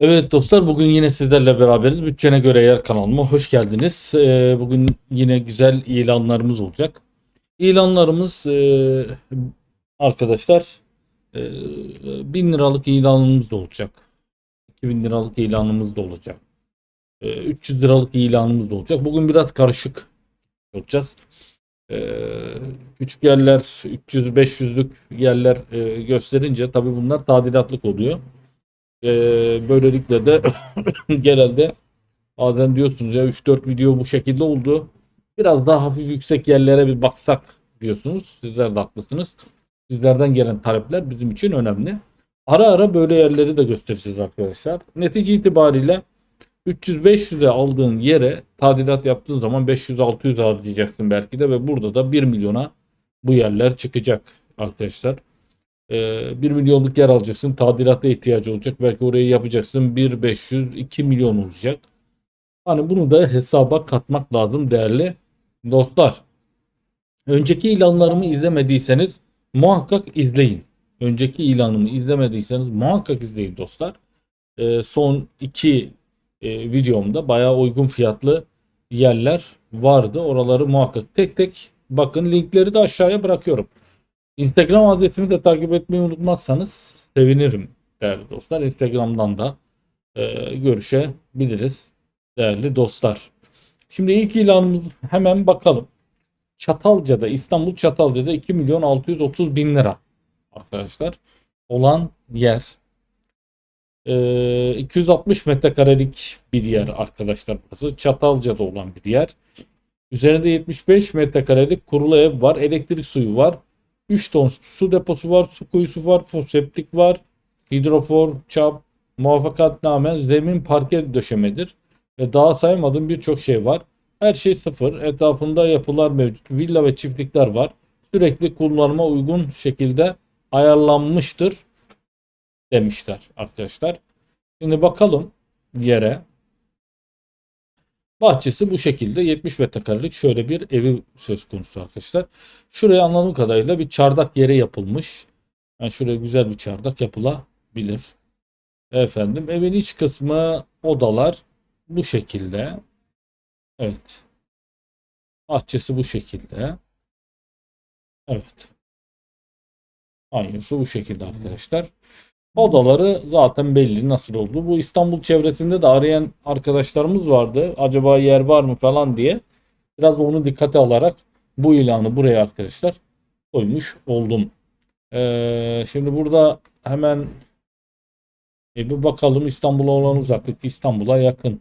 Evet dostlar bugün yine sizlerle beraberiz. Bütçene göre yer kanalıma hoş geldiniz. Ee, bugün yine güzel ilanlarımız olacak. İlanlarımız e, arkadaşlar e, 1000 liralık ilanımız da olacak. 2000 liralık ilanımız da olacak. E, 300 liralık ilanımız da olacak. Bugün biraz karışık yapacağız. E, küçük yerler 300-500'lük yerler e, gösterince tabii bunlar tadilatlık oluyor. Ee, böylelikle de genelde bazen diyorsunuz ya 3-4 video bu şekilde oldu. Biraz daha hafif yüksek yerlere bir baksak diyorsunuz. Sizler de haklısınız. Sizlerden gelen talepler bizim için önemli. Ara ara böyle yerleri de göstereceğiz arkadaşlar. Netice itibariyle 300-500'e aldığın yere tadilat yaptığın zaman 500-600 harcayacaksın belki de ve burada da 1 milyona bu yerler çıkacak arkadaşlar. 1 milyonluk yer alacaksın. Tadilata ihtiyacı olacak. Belki orayı yapacaksın. 1 500 2 milyon olacak. Hani bunu da hesaba katmak lazım değerli dostlar. Önceki ilanlarımı izlemediyseniz muhakkak izleyin. Önceki ilanımı izlemediyseniz muhakkak izleyin dostlar. Ee, son iki e, videomda bayağı uygun fiyatlı yerler vardı. Oraları muhakkak tek tek bakın linkleri de aşağıya bırakıyorum. Instagram adresimi de takip etmeyi unutmazsanız sevinirim değerli dostlar. Instagram'dan da e, görüşebiliriz değerli dostlar. Şimdi ilk ilanımız hemen bakalım. Çatalca'da İstanbul Çatalca'da 2 milyon 630 bin lira arkadaşlar olan yer. E, 260 metrekarelik bir yer arkadaşlar burası. Çatalca'da olan bir yer. Üzerinde 75 metrekarelik kurulu ev var. Elektrik suyu var. 3 ton su deposu var, su kuyusu var, foseptik var, hidrofor, çap, muvaffakatname, zemin parke döşemedir. Ve daha saymadığım birçok şey var. Her şey sıfır. Etrafında yapılar mevcut. Villa ve çiftlikler var. Sürekli kullanıma uygun şekilde ayarlanmıştır demişler arkadaşlar. Şimdi bakalım yere. Bahçesi bu şekilde 70 metrekarelik şöyle bir evi söz konusu arkadaşlar. Şuraya anladığım kadarıyla bir çardak yere yapılmış. Yani şuraya güzel bir çardak yapılabilir. Efendim evin iç kısmı odalar bu şekilde. Evet. Bahçesi bu şekilde. Evet. Banyosu bu şekilde arkadaşlar. Odaları zaten belli nasıl oldu. Bu İstanbul çevresinde de arayan arkadaşlarımız vardı. Acaba yer var mı falan diye. Biraz da onu dikkate alarak bu ilanı buraya arkadaşlar koymuş oldum. Ee, şimdi burada hemen e, bir bakalım İstanbul'a olan uzaklık İstanbul'a yakın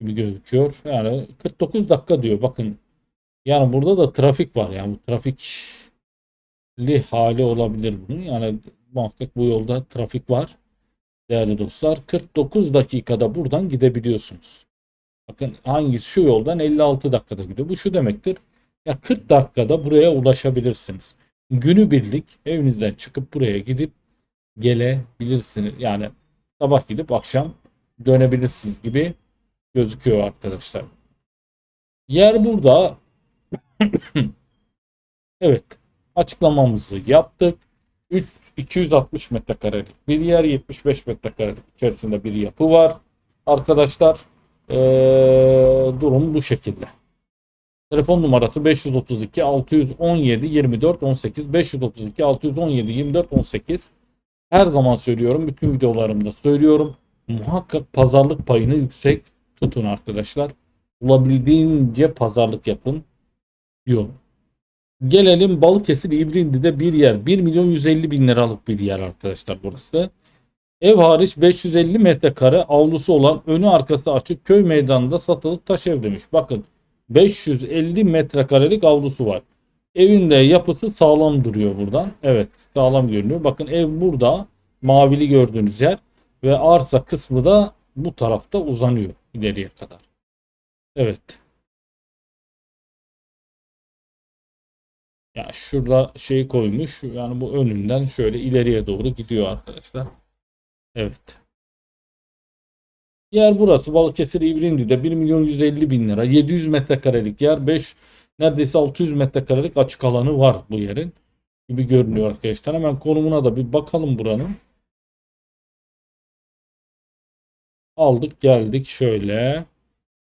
gibi gözüküyor. Yani 49 dakika diyor. Bakın yani burada da trafik var. Yani bu trafikli hali olabilir bunun. Yani muhakkak bu yolda trafik var. Değerli dostlar 49 dakikada buradan gidebiliyorsunuz. Bakın hangisi şu yoldan 56 dakikada gidiyor. Bu şu demektir. Ya 40 dakikada buraya ulaşabilirsiniz. Günübirlik evinizden çıkıp buraya gidip gelebilirsiniz. Yani sabah gidip akşam dönebilirsiniz gibi gözüküyor arkadaşlar. Yer burada. evet. Açıklamamızı yaptık. 3 260 metrekarelik bir yer 75 metrekarelik içerisinde bir yapı var. Arkadaşlar ee, durum bu şekilde. Telefon numarası 532 617 24 18 532 617 24 18 her zaman söylüyorum bütün videolarımda söylüyorum muhakkak pazarlık payını yüksek tutun arkadaşlar olabildiğince pazarlık yapın diyorum. Gelelim Balıkesir İbrindi'de bir yer. 1 milyon 150 bin liralık bir yer arkadaşlar burası. Ev hariç 550 metrekare avlusu olan önü arkası açık köy meydanında satılık taş ev demiş. Bakın 550 metrekarelik avlusu var. Evinde yapısı sağlam duruyor buradan. Evet sağlam görünüyor. Bakın ev burada mavili gördüğünüz yer ve arsa kısmı da bu tarafta uzanıyor ileriye kadar. Evet. Ya şurada şey koymuş. Yani bu önünden şöyle ileriye doğru gidiyor arkadaşlar. Evet. Yer burası Balıkesir İbrindi'de 1 milyon 150 bin lira. 700 metrekarelik yer. 5 neredeyse 600 metrekarelik açık alanı var bu yerin. Gibi görünüyor arkadaşlar. Hemen konumuna da bir bakalım buranın. Aldık geldik şöyle.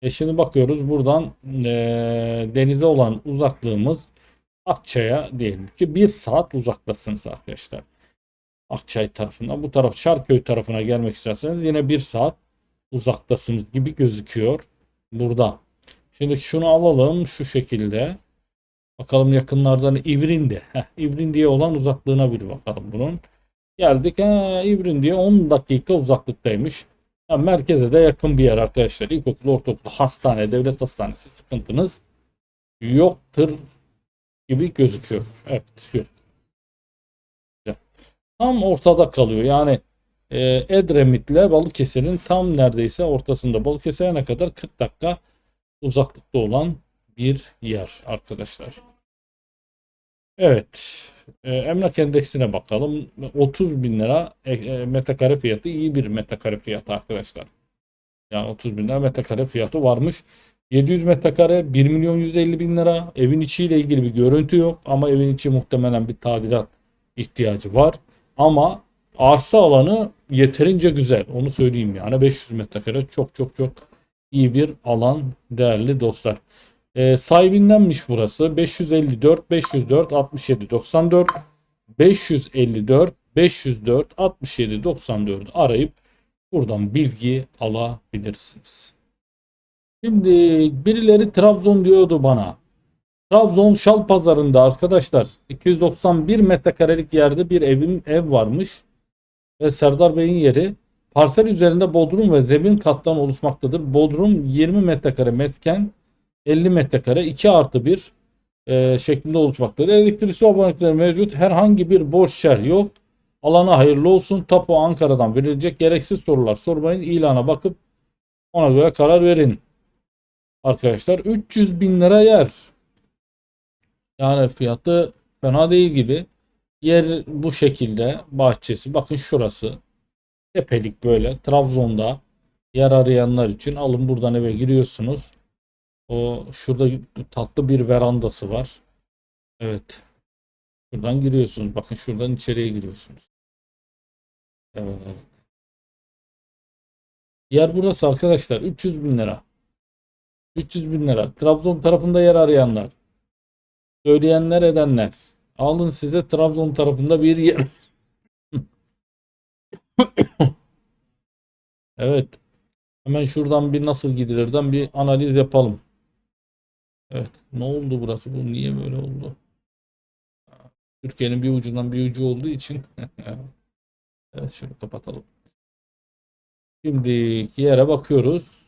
E şimdi bakıyoruz buradan e, denize olan uzaklığımız Akçay'a diyelim ki bir saat uzaktasınız arkadaşlar. Akçay tarafına. Bu taraf Şarköy tarafına gelmek isterseniz yine bir saat uzaktasınız gibi gözüküyor burada. Şimdi şunu alalım şu şekilde. Bakalım yakınlardan İvrindi. Heh, İvrindi'ye olan uzaklığına bir bakalım bunun. Geldik. Ha, İvrindi'ye 10 dakika uzaklıktaymış. Ha, merkeze de yakın bir yer arkadaşlar. İlkokul, ortaokul, hastane, devlet hastanesi sıkıntınız yoktur gibi gözüküyor. Evet. Tam ortada kalıyor. Yani e, Edremit'le Balıkesir'in tam neredeyse ortasında. Balıkesir'e ne kadar 40 dakika uzaklıkta olan bir yer arkadaşlar. Evet. E, emlak endeksine bakalım. 30 bin lira e, e, metrekare fiyatı iyi bir metrekare fiyatı arkadaşlar. Yani 30 bin lira metrekare fiyatı varmış. 700 metrekare 1 milyon 150 bin lira. Evin içiyle ilgili bir görüntü yok ama evin içi muhtemelen bir tadilat ihtiyacı var. Ama arsa alanı yeterince güzel. Onu söyleyeyim yani 500 metrekare çok çok çok iyi bir alan değerli dostlar. E, sahibindenmiş burası. 554 504 67 94 554 504 67 94 arayıp buradan bilgi alabilirsiniz. Şimdi birileri Trabzon diyordu bana. Trabzon Şal Pazarı'nda arkadaşlar 291 metrekarelik yerde bir evin ev varmış. Ve Serdar Bey'in yeri parsel üzerinde bodrum ve zemin kattan oluşmaktadır. Bodrum 20 metrekare mesken 50 metrekare 2 artı 1 e, şeklinde oluşmaktadır. Elektrik su abonelikleri mevcut. Herhangi bir borç şer yok. Alana hayırlı olsun. Tapu Ankara'dan verilecek. Gereksiz sorular sormayın. İlana bakıp ona göre karar verin. Arkadaşlar 300 bin lira yer. Yani fiyatı fena değil gibi. Yer bu şekilde bahçesi. Bakın şurası. Tepelik böyle. Trabzon'da yer arayanlar için alın buradan eve giriyorsunuz. O şurada tatlı bir verandası var. Evet. Şuradan giriyorsunuz. Bakın şuradan içeriye giriyorsunuz. Evet. Yer burası arkadaşlar. 300 bin lira. 300 bin lira. Trabzon tarafında yer arayanlar. Söyleyenler edenler. Alın size Trabzon tarafında bir yer. evet. Hemen şuradan bir nasıl gidilirden bir analiz yapalım. Evet. Ne oldu burası? Bu niye böyle oldu? Türkiye'nin bir ucundan bir ucu olduğu için. evet şunu kapatalım. Şimdi yere bakıyoruz.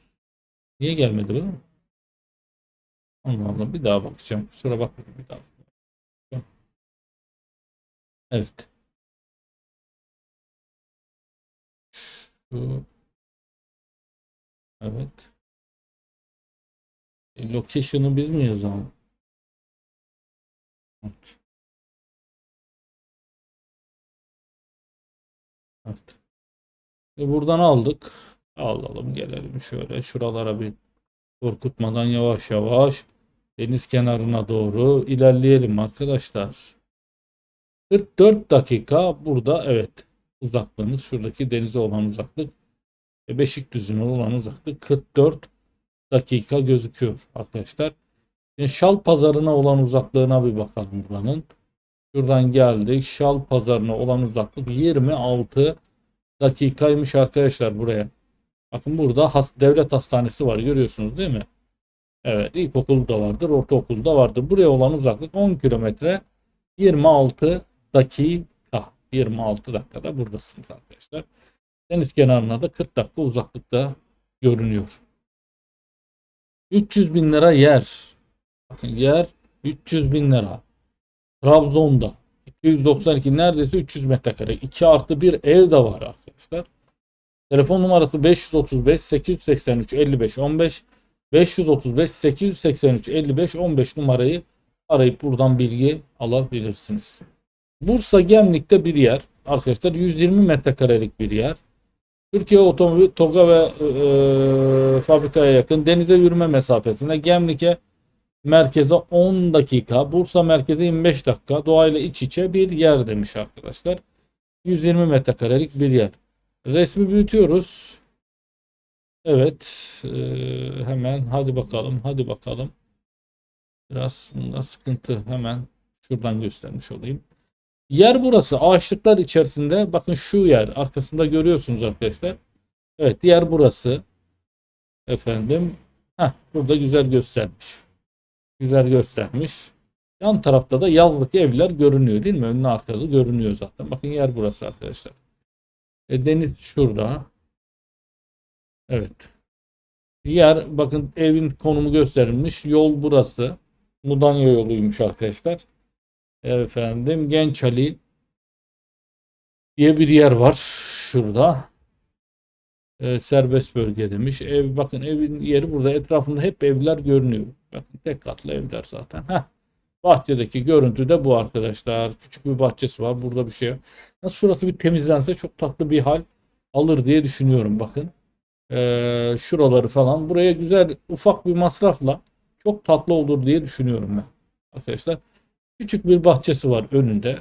Niye gelmedi bu? Allah Allah bir daha bakacağım. Kusura bakmayın bir daha. Evet. Şu. Evet. E, location'ı biz mi yazalım? Evet. Evet. E buradan aldık. Alalım gelelim şöyle şuralara bir korkutmadan yavaş yavaş deniz kenarına doğru ilerleyelim arkadaşlar. 44 dakika burada evet uzaklığımız şuradaki denize olan uzaklık ve Beşikdüzü'ne olan uzaklık 44 dakika gözüküyor arkadaşlar. Şimdi Şal pazarına olan uzaklığına bir bakalım buranın. Şuradan geldik. Şal pazarına olan uzaklık 26 dakikaymış arkadaşlar buraya. Bakın burada has, devlet hastanesi var görüyorsunuz değil mi? Evet ilkokul da vardır, ortaokul da vardır. Buraya olan uzaklık 10 kilometre 26 dakika. 26 dakikada buradasınız arkadaşlar. Deniz kenarına da 40 dakika uzaklıkta görünüyor. 300 bin lira yer. Bakın yer 300 bin lira. Trabzon'da 292 neredeyse 300 metrekare. 2 artı bir ev de var arkadaşlar. Telefon numarası 535 883 55 15 535 883 55 15 numarayı arayıp buradan bilgi alabilirsiniz. Bursa Gemlik'te bir yer. Arkadaşlar 120 metrekarelik bir yer. Türkiye Otomobil TOG'a ve e, fabrikaya yakın denize yürüme mesafesinde Gemlik'e merkeze 10 dakika, Bursa merkeze 25 dakika doğayla iç içe bir yer demiş arkadaşlar. 120 metrekarelik bir yer. Resmi büyütüyoruz. Evet. e, hemen hadi bakalım. Hadi bakalım. Biraz bunda sıkıntı. Hemen şuradan göstermiş olayım. Yer burası. Ağaçlıklar içerisinde. Bakın şu yer. Arkasında görüyorsunuz arkadaşlar. Evet yer burası. Efendim. Heh, burada güzel göstermiş. Güzel göstermiş. Yan tarafta da yazlık evler görünüyor değil mi? Önüne arkada görünüyor zaten. Bakın yer burası arkadaşlar. E, deniz şurada. Evet. Yer bakın evin konumu gösterilmiş. Yol burası. Mudanya yoluymuş arkadaşlar. Efendim Genç Ali diye bir yer var şurada. E, serbest bölge demiş. Ev bakın evin yeri burada. Etrafında hep evler görünüyor. Bakın tek katlı evler zaten. Heh. Bahçedeki görüntü de bu arkadaşlar. Küçük bir bahçesi var. Burada bir şey. Nasıl şurası bir temizlense çok tatlı bir hal alır diye düşünüyorum. Bakın. Ee, şuraları falan. Buraya güzel ufak bir masrafla çok tatlı olur diye düşünüyorum ben. Arkadaşlar. Küçük bir bahçesi var önünde.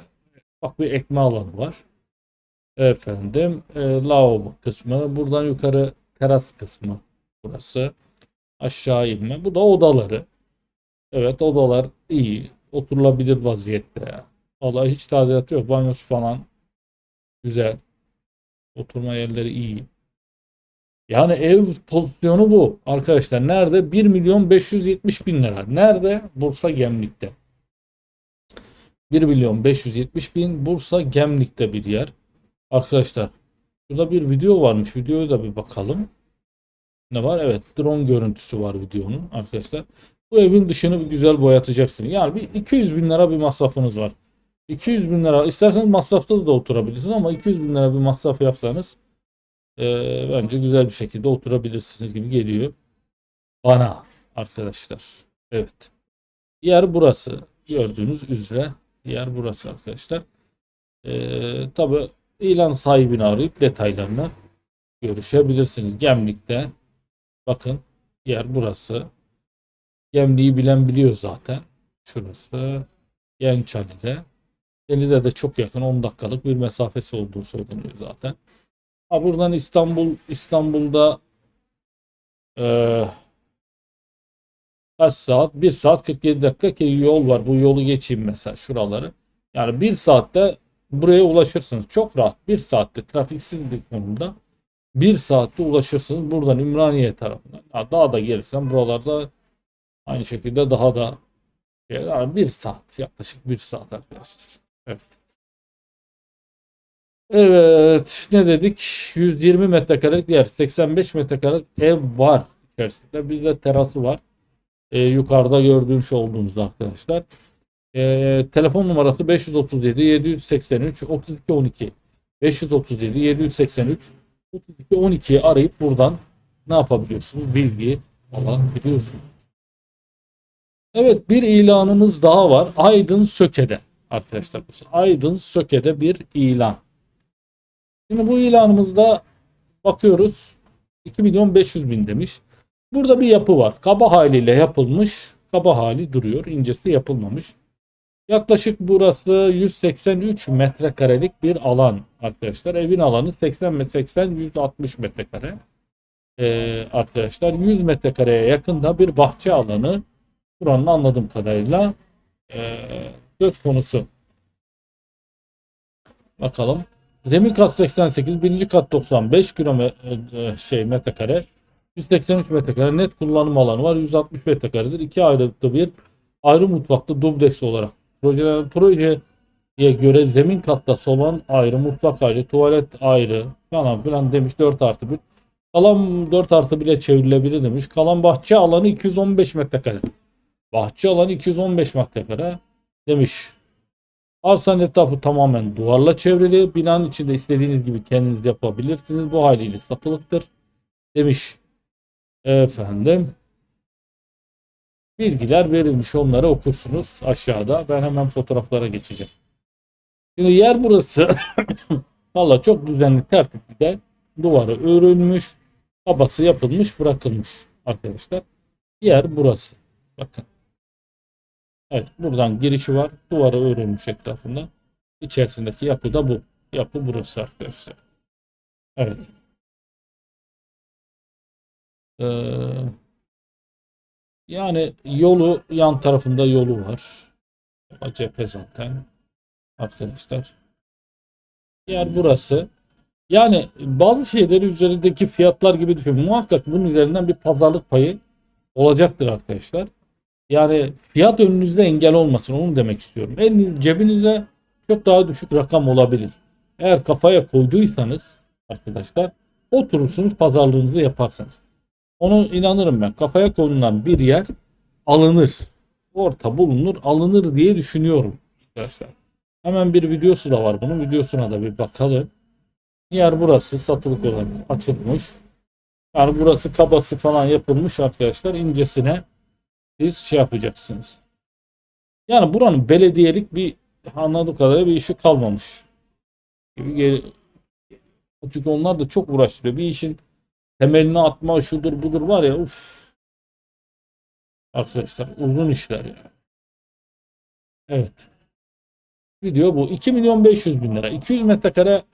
Bak bir ekme alanı var. Efendim. E, lavabo kısmı. Buradan yukarı teras kısmı. Burası. Aşağı inme. Bu da odaları. Evet odalar iyi. Oturulabilir vaziyette. Vallahi hiç tadilat yok. Banyosu falan güzel. Oturma yerleri iyi. Yani ev pozisyonu bu arkadaşlar. Nerede? 1 milyon 570 bin lira. Nerede? Bursa Gemlik'te. 1 milyon 570 bin Bursa Gemlik'te bir yer. Arkadaşlar burada bir video varmış. Videoya da bir bakalım. Ne var? Evet drone görüntüsü var videonun arkadaşlar. Bu evin dışını bir güzel boyatacaksın. Yani bir 200 bin lira bir masrafınız var. 200 bin lira isterseniz masrafsız da oturabilirsiniz ama 200 bin lira bir masraf yapsanız e, bence güzel bir şekilde oturabilirsiniz gibi geliyor. Bana arkadaşlar. Evet. Yer burası. Gördüğünüz üzere yer burası arkadaşlar. E, Tabi ilan sahibini arayıp detaylarına görüşebilirsiniz. Gemlik'te bakın yer burası. Gemliği bilen biliyor zaten. Şurası. Gençali'de. Denize de çok yakın 10 dakikalık bir mesafesi olduğu söyleniyor zaten. Ha buradan İstanbul İstanbul'da eee kaç saat? 1 saat 47 dakika ki yol var. Bu yolu geçeyim mesela şuraları. Yani 1 saatte buraya ulaşırsınız. Çok rahat. 1 saatte trafiksiz bir konumda 1 saatte ulaşırsınız. Buradan Ümraniye tarafından. Ha, daha da gelirsen buralarda Aynı şekilde daha da yani bir saat yaklaşık bir saat arkadaşlar. Evet. Evet ne dedik? 120 metrekarelik yer 85 metrekarelik ev var içerisinde. Bir de terası var. Ee, yukarıda gördüğünüz olduğunuz arkadaşlar. Ee, telefon numarası 537 783 32 12 537 783 32 12'yi arayıp buradan ne yapabiliyorsunuz? Bilgi alabiliyorsunuz. Evet bir ilanımız daha var. Aydın Söke'de arkadaşlar. Aydın Söke'de bir ilan. Şimdi bu ilanımızda bakıyoruz 2 milyon 500 bin demiş. Burada bir yapı var. Kaba haliyle yapılmış. Kaba hali duruyor. İncesi yapılmamış. Yaklaşık burası 183 metrekarelik bir alan arkadaşlar. Evin alanı 80 metre 80 160 metrekare. Ee, arkadaşlar 100 metrekareye yakında bir bahçe alanı buranın anladığım kadarıyla e, söz konusu. Bakalım. Zemin kat 88, birinci kat 95 kilometre şey metrekare. 183 metrekare net kullanım alanı var. 160 metrekaredir. İki ayrıntı bir ayrı mutfaklı dubleks olarak. Proje, projeye göre zemin katta salon ayrı, mutfak ayrı, tuvalet ayrı falan filan demiş 4 artı 1. Kalan 4 artı 1'e çevrilebilir demiş. Kalan bahçe alanı 215 metrekare. Bahçe alanı 215 metrekare demiş. Arsanın etrafı tamamen duvarla çevrili. Binanın içinde istediğiniz gibi kendiniz yapabilirsiniz. Bu haliyle satılıktır demiş. Efendim. Bilgiler verilmiş onları okursunuz aşağıda. Ben hemen fotoğraflara geçeceğim. Şimdi yer burası. Valla çok düzenli tertipli de duvarı örülmüş. Kabası yapılmış bırakılmış arkadaşlar. Yer burası. Bakın. Evet buradan girişi var. Duvara örülmüş etrafında. İçerisindeki yapı da bu. Yapı burası arkadaşlar. Evet. Ee, yani yolu yan tarafında yolu var. Cephe zaten arkadaşlar. Yer burası. Yani bazı şeyleri üzerindeki fiyatlar gibi düşün. Muhakkak bunun üzerinden bir pazarlık payı olacaktır arkadaşlar. Yani fiyat önünüzde engel olmasın onu demek istiyorum. En cebinizde çok daha düşük rakam olabilir. Eğer kafaya koyduysanız arkadaşlar oturursunuz pazarlığınızı yaparsınız. Onu inanırım ben. Kafaya konulan bir yer alınır. Orta bulunur, alınır diye düşünüyorum arkadaşlar. Hemen bir videosu da var bunun. Videosuna da bir bakalım. Yer burası satılık olarak açılmış. Yani burası kabası falan yapılmış arkadaşlar. İncesine siz şey yapacaksınız. Yani buranın belediyelik bir anladığım kadarıyla bir işi kalmamış. Gibi Çünkü onlar da çok uğraştırıyor. Bir işin temelini atma şudur budur var ya uf. Arkadaşlar uzun işler ya. Evet. Video bu. 2 milyon 500 bin lira. 200 metrekare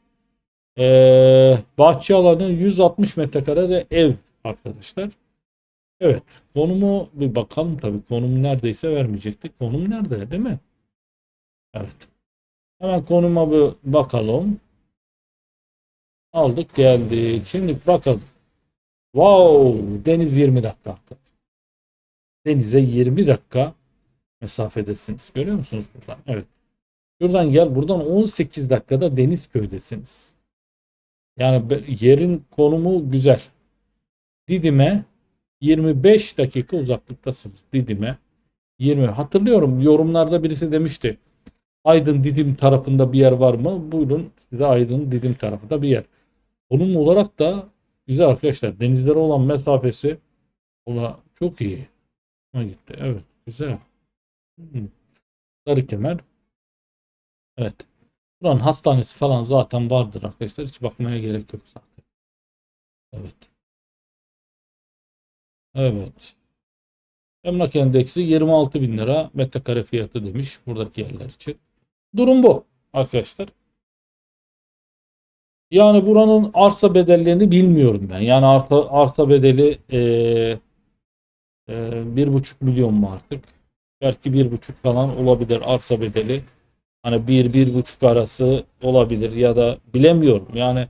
eee bahçe alanı 160 metrekare de ev arkadaşlar. Evet. Konumu bir bakalım tabii. Konumu neredeyse vermeyecektik. Konum nerede değil mi? Evet. Hemen konuma bir bakalım. Aldık geldik. Şimdi bakalım. Wow. Deniz 20 dakika. Denize 20 dakika mesafedesiniz. Görüyor musunuz buradan? Evet. Şuradan gel. Buradan 18 dakikada Denizköy'desiniz. Yani yerin konumu güzel. Didim'e 25 dakika uzaklıktasınız. Didim'e 20. Hatırlıyorum yorumlarda birisi demişti. Aydın Didim tarafında bir yer var mı? Buyurun size Aydın Didim tarafında bir yer. Konum olarak da güzel arkadaşlar. Denizlere olan mesafesi ola çok iyi. Ha gitti. Evet. Güzel. Hmm. Sarıkemer. Evet. Buranın hastanesi falan zaten vardır arkadaşlar. Hiç bakmaya gerek yok zaten. Evet. Evet. Emlak endeksi 26 bin lira metrekare fiyatı demiş buradaki yerler için. Durum bu arkadaşlar. Yani buranın arsa bedellerini bilmiyorum ben. Yani arsa, arsa bedeli eee eee, bir buçuk milyon mu artık? Belki bir buçuk falan olabilir arsa bedeli. Hani bir, bir buçuk arası olabilir ya da bilemiyorum. Yani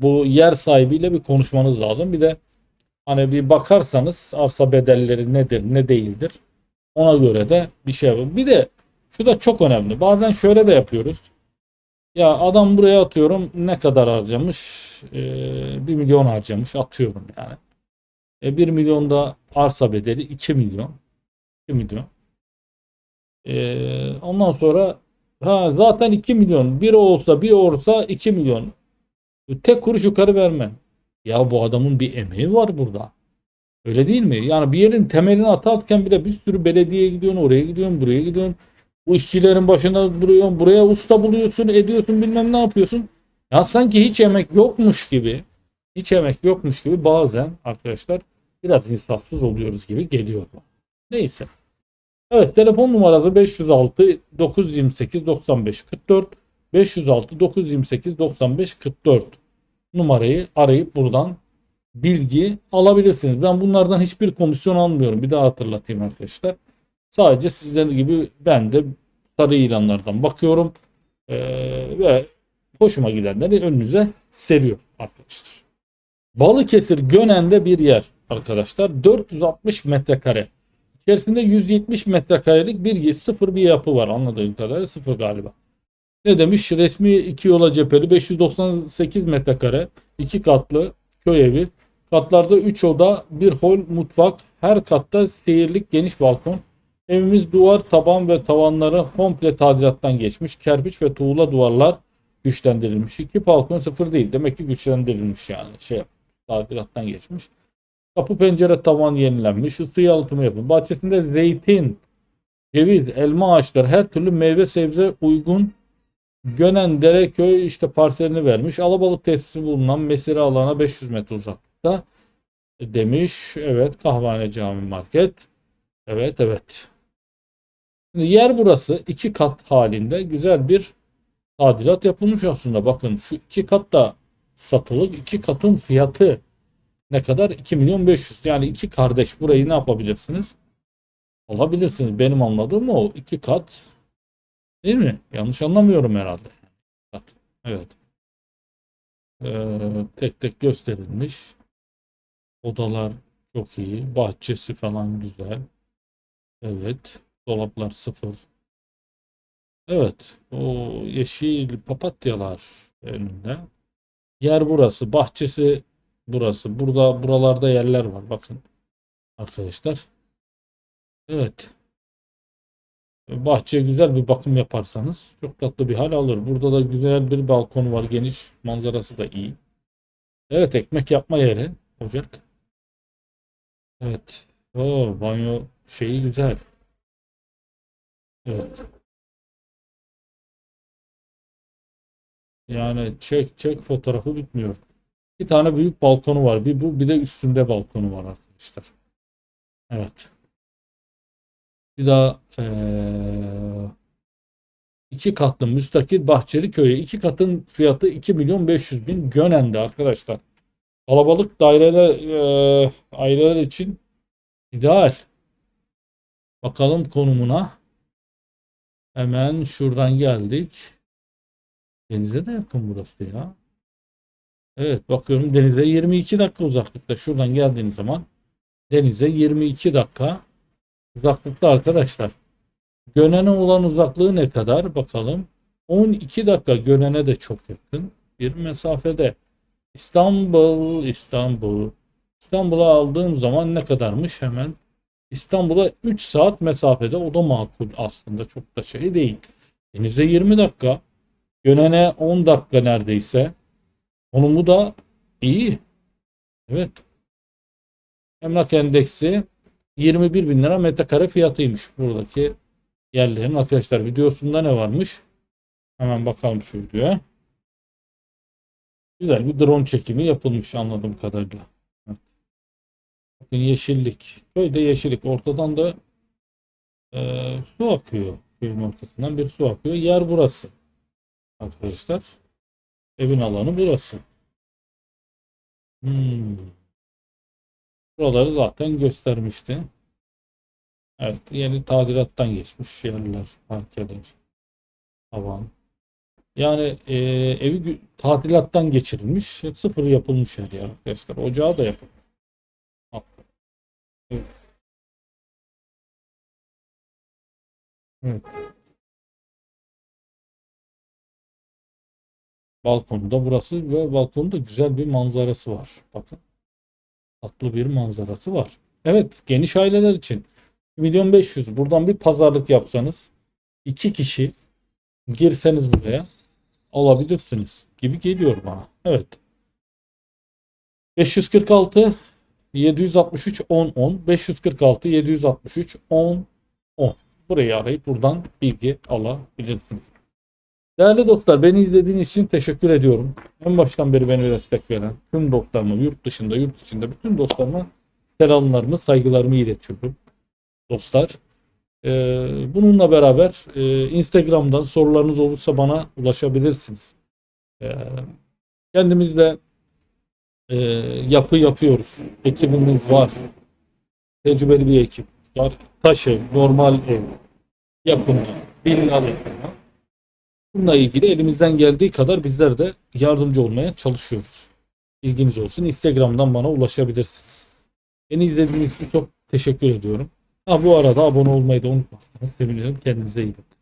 bu yer sahibiyle bir konuşmanız lazım. Bir de hani bir bakarsanız arsa bedelleri nedir, ne değildir. Ona göre de bir şey yapın. Bir de şu da çok önemli. Bazen şöyle de yapıyoruz. Ya adam buraya atıyorum ne kadar harcamış? Ee, 1 milyon harcamış atıyorum yani. E, 1 milyonda arsa bedeli 2 milyon. 2 milyon. Ee, ondan sonra ha zaten 2 milyon. Bir olsa bir olsa 2 milyon. Tek kuruş yukarı vermem. Ya bu adamın bir emeği var burada. Öyle değil mi? Yani bir yerin temelini atarken bile bir sürü belediyeye gidiyorsun, oraya gidiyorsun, buraya gidiyorsun. Bu işçilerin başına duruyorsun, buraya usta buluyorsun, ediyorsun, bilmem ne yapıyorsun. Ya sanki hiç emek yokmuş gibi, hiç emek yokmuş gibi bazen arkadaşlar biraz insafsız oluyoruz gibi geliyor. Neyse. Evet telefon numarası 506 928 95 44 506 928 95 44 numarayı arayıp buradan bilgi alabilirsiniz. Ben bunlardan hiçbir komisyon almıyorum. Bir daha hatırlatayım arkadaşlar. Sadece sizler gibi ben de sarı ilanlardan bakıyorum Ee, ve hoşuma gidenleri önünüze seriyorum arkadaşlar. Balıkesir Gönen'de bir yer arkadaşlar. 460 metrekare. İçerisinde 170 metrekarelik bir sıfır bir yapı var anladığım kadarıyla sıfır galiba. Ne demiş? Resmi iki yola cepheli 598 metrekare iki katlı köy evi. Katlarda 3 oda, bir hol, mutfak, her katta seyirlik geniş balkon. Evimiz duvar, taban ve tavanları komple tadilattan geçmiş. Kerpiç ve tuğla duvarlar güçlendirilmiş. İki balkon sıfır değil. Demek ki güçlendirilmiş yani. Şey tadilattan geçmiş. Kapı pencere tavan yenilenmiş. Isı yalıtımı yapılmış. Bahçesinde zeytin, ceviz, elma ağaçları her türlü meyve sebze uygun Gönen Dereköy işte parselini vermiş. Alabalık tesisi bulunan mesire alana 500 metre uzaklıkta demiş. Evet kahvehane cami market. Evet evet. Şimdi yer burası iki kat halinde güzel bir tadilat yapılmış aslında. Bakın şu iki kat da satılık. iki katın fiyatı ne kadar? 2 milyon 500. Yani iki kardeş burayı ne yapabilirsiniz? Alabilirsiniz. Benim anladığım o. iki kat değil mi? Yanlış anlamıyorum herhalde. Evet. Ee, tek tek gösterilmiş. Odalar çok iyi. Bahçesi falan güzel. Evet. Dolaplar sıfır. Evet. O yeşil papatyalar önünde. Yer burası. Bahçesi burası. Burada buralarda yerler var. Bakın. Arkadaşlar. Evet. Bahçeye güzel bir bakım yaparsanız çok tatlı bir hal alır. Burada da güzel bir balkonu var. Geniş manzarası da iyi. Evet ekmek yapma yeri. Ocak. Evet. O banyo şeyi güzel. Evet. Yani çek çek fotoğrafı bitmiyor. Bir tane büyük balkonu var. Bir bu bir de üstünde balkonu var arkadaşlar. Evet. Bir daha eee, iki katlı müstakil bahçeli köye. iki katın fiyatı 2 milyon 500 bin Gönen'de arkadaşlar. Kalabalık daireler eee, aileler için ideal. Bakalım konumuna. Hemen şuradan geldik. Denize de yakın burası ya. Evet bakıyorum denize 22 dakika uzaklıkta. Şuradan geldiğiniz zaman denize 22 dakika uzaklıkta arkadaşlar. Gönen'e olan uzaklığı ne kadar bakalım. 12 dakika Gönen'e de çok yakın bir mesafede. İstanbul, İstanbul. İstanbul'a aldığım zaman ne kadarmış hemen. İstanbul'a 3 saat mesafede o da makul aslında çok da şey değil. Denize 20 dakika. Gönen'e 10 dakika neredeyse. Konumu da iyi. Evet. Emlak endeksi 21 bin lira metrekare fiyatıymış buradaki yerlerin. Arkadaşlar videosunda ne varmış? Hemen bakalım şu videoya. Güzel bir drone çekimi yapılmış anladığım kadarıyla. Evet. Bakın yeşillik. Köyde yeşillik. Ortadan da e, su akıyor. Köyün ortasından bir su akıyor. Yer burası. Arkadaşlar. Evin alanı burası. Hmm. Buraları zaten göstermişti. Evet, yeni tadilattan geçmiş yerler, parkeler, tavan. Yani e, evi tadilattan geçirilmiş, sıfır yapılmış her yer arkadaşlar. Ocağı da yapılmış. Evet. Evet. Balkonu da burası ve balkonda güzel bir manzarası var. Bakın. Tatlı bir manzarası var. Evet, geniş aileler için 1 milyon 500 buradan bir pazarlık yapsanız iki kişi girseniz buraya alabilirsiniz gibi geliyor bana. Evet. 546 763 10 10 546 763 10 10 burayı arayıp buradan bilgi alabilirsiniz. Değerli dostlar beni izlediğiniz için teşekkür ediyorum. En baştan beri beni destek veren tüm dostlarıma yurt dışında yurt içinde bütün dostlarıma selamlarımı saygılarımı iletiyorum. Dostlar. Ee, bununla beraber e, Instagram'dan sorularınız olursa bana ulaşabilirsiniz. Ee, kendimizde e, yapı yapıyoruz. Ekibimiz var. Tecrübeli bir ekip var. Taş ev, normal ev yapımı, villalı yapımı. Bununla ilgili elimizden geldiği kadar bizler de yardımcı olmaya çalışıyoruz. Bilginiz olsun. Instagram'dan bana ulaşabilirsiniz. Beni izlediğiniz için çok teşekkür ediyorum. Ha bu arada abone olmayı da unutmazsanız sevinirim. Kendinize iyi bakın.